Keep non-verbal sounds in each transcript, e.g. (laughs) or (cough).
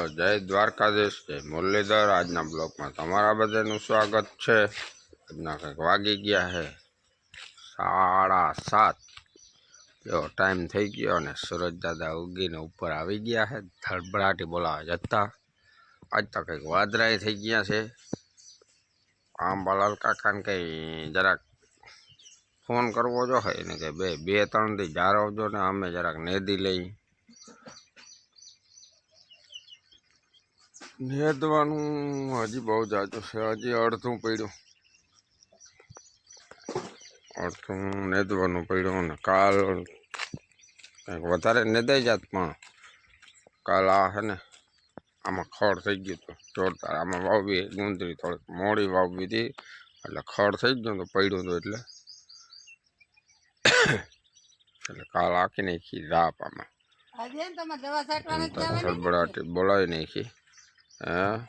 હાલો જય દ્વારકાધીશ, જય મુરલીધર, આજના બ્લોકમાં તમારા બધાનું સ્વાગત છે. આજના કંઈક વાગી ગયા છે સાડા સાત. એવો ટાઈમ થઈ ગયો અને સુરજ દાદા ઉગીને ઉપર આવી ગયા છે ધડબડાટી બોલાવા જતા. આજ તો કંઈક વાદરાય થઈ ગયા છે. આમ બલાલ કાકાને કંઈ જરાક ફોન કરવો જો હોય એને કે બે બે, ત્રણ દી જારવજો ને અમે જરાક નેદી લઈ. નેદવાનું હજી બહુ જાજુ છે. હજી અડધું પડ્યું. અડધું નેદવાનું પડ્યું ને કાલ કંઈક વધારે નેદાઈ જાત પણ. કાલ આ છે ને આમાં ખડ થઈ ગયું હતું. જોરદાર. આમાં વાવવી ગુંદરી થોડીક મોડી વાવવી હતી એટલે ખડ થઈ ગયું તો પડ્યું હતું એટલે. એટલે કાલ આખી નાખી રાપ આમાં. બોલાવી નાખી. હે.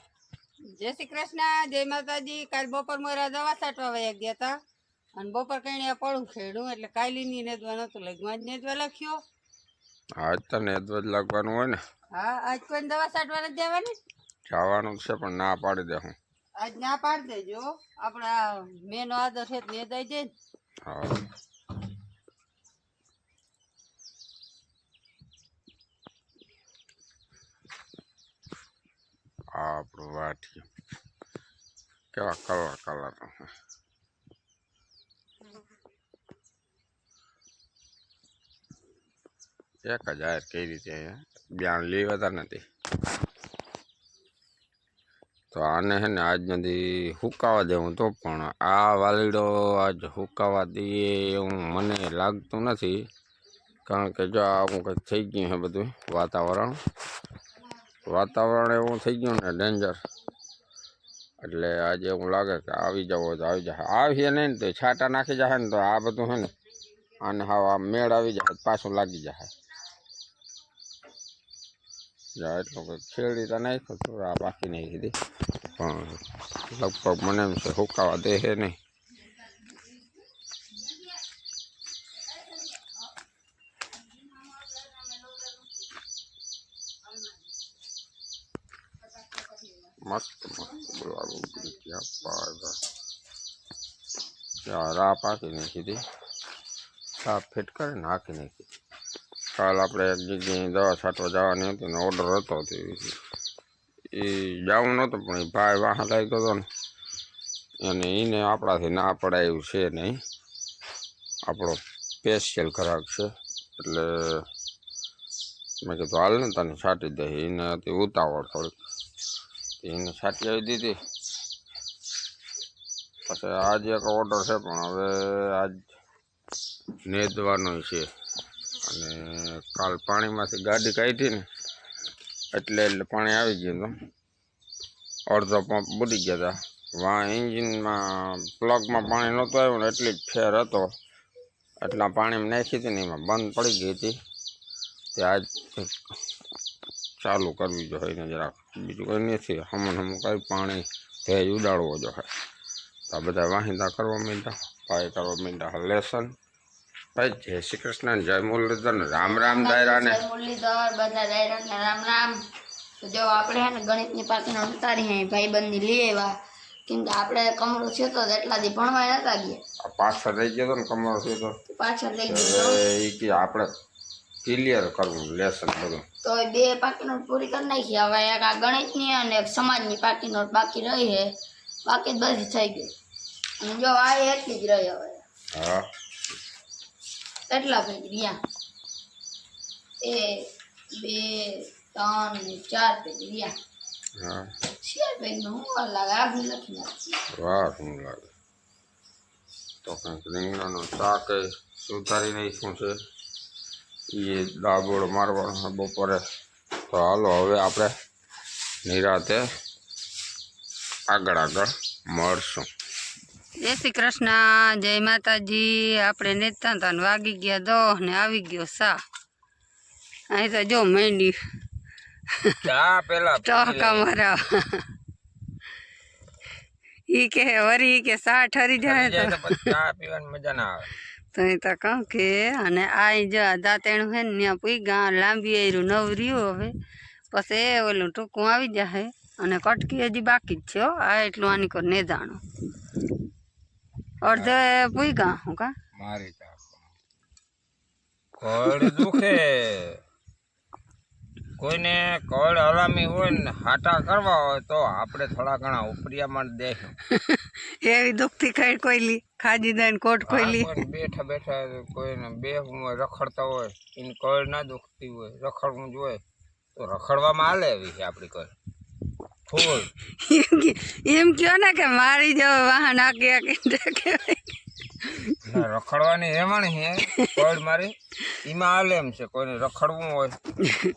જય શ્રી કૃષ્ણ જય માતાજી. કાલ બપોર મોરા દવા છાંટવા વયા ગયા હતા અને બપોર કઈ પડું ખેડું એટલે કાલી ની નેદવા નતું લગ્યું. આજ નેદવા લખ્યો? આજ તો નેદવા જ લાગવાનું હોય ને. હા આજ કોઈ દવા છાંટવા નથી જવાની? જવાનું છે પણ ના પાડી દે હું. આજ ના પાડી દેજો. આપણા મેનો આદર છે તો દઈ દે ને. હા. આપણું વાઠી કેવા કલર કલર એક કઈ રીતે બ્યાણ લેવાતા નથી તો આને હે ને આજ નથી હુકાવા દેવું તો પણ આ વાલીડો આજ હુકાવા દઈએ એવું મને લાગતું નથી કારણ કે જો આ હું કંઈક થઈ ગયું છે બધું વાતાવરણ વાતાવરણ એવું થઈ ગયું ને ડેન્જર એટલે આજે એવું લાગે કે આવી જવો તો આવી જાય આવીએ નહીં તો છાંટા નાખી જાય ને તો આ બધું છે ને, આને હા આ મેળ આવી જાય પાછું લાગી જાય જા, એટલું કંઈક ખેડી તો નાખ્યું હતું આ બાકી નહીં કીધી. પણ લગભગ મને એમ છે હુકાવા દે છે નહીં મસ્ત મસ્ત બોલવાનું ક્યાં પાડવા ત્યાં રા પાકી નાખી હતી સાફ ફિટ કરી નાખી નાખી કાલ આપણે એક જગ્યાએ દવા છાંટવા જવાની હતી ને ઓર્ડર હતો તે એ જવું નહોતું પણ એ ભાઈ વાહ લાગ્યો હતો ને અને એને આપણાથી ના પડાયું છે નહીં આપણો સ્પેશિયલ ખરાક છે એટલે મેં કીધું હાલ ને તને છાંટી દે એને હતી ઉતાવળ થોડીક એને છાંટી આવી દીધી. પછી આજે એક ઓર્ડર છે, પણ હવે આજ નેદવાનો છે. અને કાલ પાણીમાંથી ગાડી કાઢી ને, એટલે એટલે પાણી આવી ગયું હતું. અડધો પંપ બુડી ગયા હતા. વાં એન્જિનમાં, પ્લગમાં પાણી નહોતું આવ્યું ને એટલી જ ફેર હતો. એટલા પાણીમાં નાખી હતી ને એમાં બંધ પડી ગઈ હતી. તે આજ ચાલુ કરવી જોઈએ ને જરાક. બીજું કંઈ નથી. હમણ હમણ કંઈ પાણી ભેજ ઉડાડવો જોઈએ. તો આ બધા વાહિંદા કરવા માંડ્યા. ભાઈ કરવા માંડ્યા લેસન. ભાઈ જય શ્રી કૃષ્ણ જય મુરલીધર. રામ રામ દાયરા ને મુરલીધર બધા દાયરાને રામ રામ. જો આપણે હે ને ગણિતની પાકીને ઉતારી હે ભાઈબંધની લઈ આવ્યા. કેમ કે આપણે કમરો છે તો એટલા દી ભણવા નતા ગયા. પાછળ રહી ગયો તો ને કમરો છે તો? પાછળ લઈ ગયો. એ કે આપણે ક્લિયર કરવું લેસન બધું. તો બે પાકી નોટ પૂરી કરી નાખી. હવે એક આ ગણિતની અને એક સમાજની પાકી નોટ બાકી રહી છે. બાકી બધી થઈ ગઈ. અને જો આ એટલી જ રહી હવે. હા. કેટલા પેજ? રહ્યા એ બે ત્રણ ને ચાર પેજ. રહ્યા હા. ચારનું હું લાગે? આગળ લખી નાખી. વાહ શું લાગે? તો કંઈક રીંગણાનો શાક સુધારી નાખ્યું છે. એ દાબોળ મારવાનો છે બપોરે. તો હાલો હવે આપણે નિરાતે આગળ આગળ મળશું. જય શ્રી કૃષ્ણ જય માતાજી. આપણે નેતા હતા ને વાગી ગયા દો ને આવી ગયો સા અહીં તો જો મેંડી ચા પેલા ટહકા મારા ઈ કે વરી ઈ કે સા ઠરી જાય તો. ચા પીવાની મજા ના આવે. તો એ તો કહું કે, અને આ જો દાંતેણું છે ને ત્યાં પૂઈ ગા, લાંબી એરું નવ રહ્યું હવે. પછી એ ઓલું ટૂંકું આવી જશે અને કટકી હજી બાકી જ છે. આ એટલું આની કર ને જાણો. અડધે પૂઈ હું કા? મારી કળ દુખે. કોઈને કળ હલામી હોય ને હાટા કરવા હોય તો આપણે થોડા ઘણા ઉપરિયામાં દે એવી દુખતી ખાઈ કોઈલી ખાજી દઈને કોટ કોઈલી બેઠા બેઠા કોઈને બે રખડતા હોય એને કળ ના દુખતી હોય રખડવું જોઈએ તો રખડવામાં હાલે એવી છે આપણી કળ. ફૂલ. એમ કયો ને કે મારી જો વાહન આકી ના, રખડવાની એમાં છે કળ મારી. એમાં હાલે એમ છે કોઈને રખડવું હોય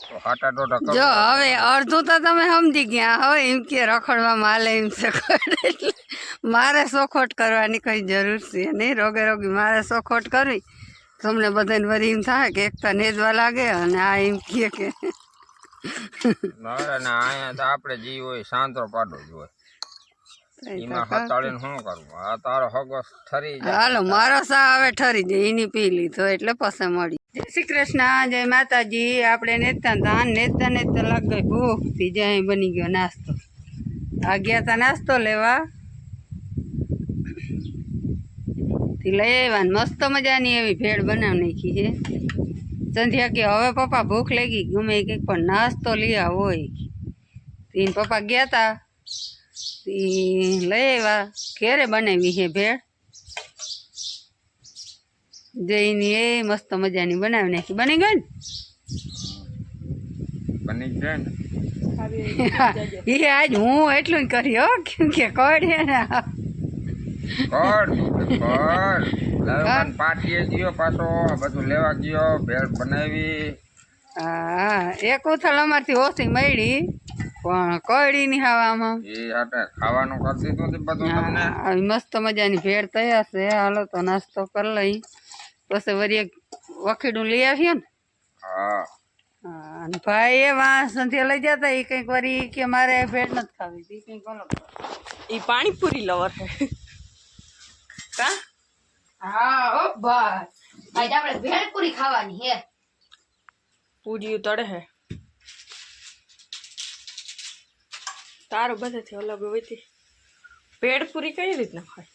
તો હાટા ટોટા જો હવે અડધું તો તમે સમજી ગયા હવે એમ કે રખડવામાં હાલે એમ છે. એટલે મારે સોખોટ કરવાની કઈ જરૂર છે નહીં. રોગે રોગી મારે સોખોટ કરવી. તમને બધાને વરી એમ થાય કે એકતા નેદવા લાગે અને આ એમ કહે કે મારા ના અહીંયા તો આપણે જીવ હોય શાંતો પાડો જ હોય. એમાં હતાડીને શું કરવું આ તારો હગો ઠરી જાય. હાલો મારો સા હવે ઠરી જાય એની પી લીધો એટલે પછી મળી. જય શ્રી કૃષ્ણ જય માતાજી. આપણે નેતા ધાન નેતા નેતા લાગ ગઈ ભૂખથી જય બની ગયો નાસ્તો. આ ગયા તા નાસ્તો લેવા. થી લઈ આવ્યા ને મસ્ત મજાની એવી ભેળ બનાવી નાખી છે. સંધ્યા કે હવે પપ્પા ભૂખ લાગી ગમે કંઈક પણ નાસ્તો લઈ આવો હોય તીન પપ્પા ગયા તા. લઈ આવ્યા. ક્યારે બનાવી છે ભેળ. જઈને એ મસ્ત મજાની બનાવી નાખી. બની ગઈ બની ગઈ ને (laughs) ને. એ આજ હું એટલું કરી હો. કેમ કે કોડ હે ને. કોડ કોડ લાવવાન પાટીએ ગયો પાછો બધું લેવા ગયો ભેળ બનાવી. હા એક ઉથલ અમારથી ઓછી મળી પણ કડી ની ખાવામાં. એ હાટે ખાવાનું કરી દીધું છે બધું તમને? આવી મસ્ત મજાની ભેળ તૈયાર છે. હાલો તો નાસ્તો કરી લઈ. પછી વળી એક વખીડું લઈ આવીએ ને. હા. હા, અને ભાઈ એ વાં સંધ્યા લઈ જતા. એ કંઈક વળી કે મારે ભેળ નથી ખાવી. એ કંઈક અલગ એ પાણીપુરી લવર હે કા? હા ઓ ભાઈ આજે આપણે ભેળપુરી ખાવાની હે પૂરી તળે હે તારું બધાથી અલગ હોય તે. પેડ પૂરી કઈ રીતના ખાય?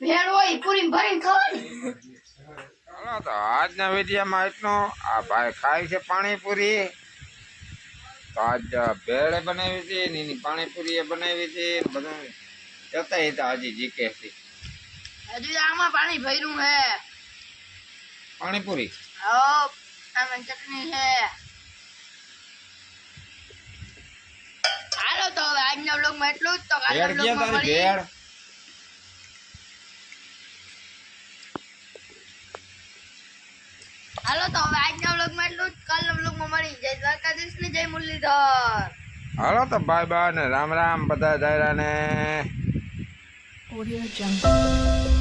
ભેળ હોય પૂરી ભરીને ખાવાની. તો આજના વિડીયોમાં એટલું આ ભાઈ ખાય છે પાણીપુરી. તો આજ ભેળે બનાવી હતી ને એની પાણીપુરી એ બનાવી હતી બધું. જતા હતા હજી જીકે હતી હજુ આમાં પાણી ભર્યું હે પાણીપુરી? હો આમાં ચટણી હે હાલો તો હવે આજના વ્લોગમાં એટલું જ તો કાલના ભેળ ક્યાં તારી મળીએ હાલો તો હવે આજના વ્લોગમાં એટલું જ. કાલના વ્લોગમાં મળી. જય દ્વારકાધીશ ને જય મુરલીધર. હાલો તો બાય બાય ને રામ રામ બધા દાયરા ને ઓડિયો જંગ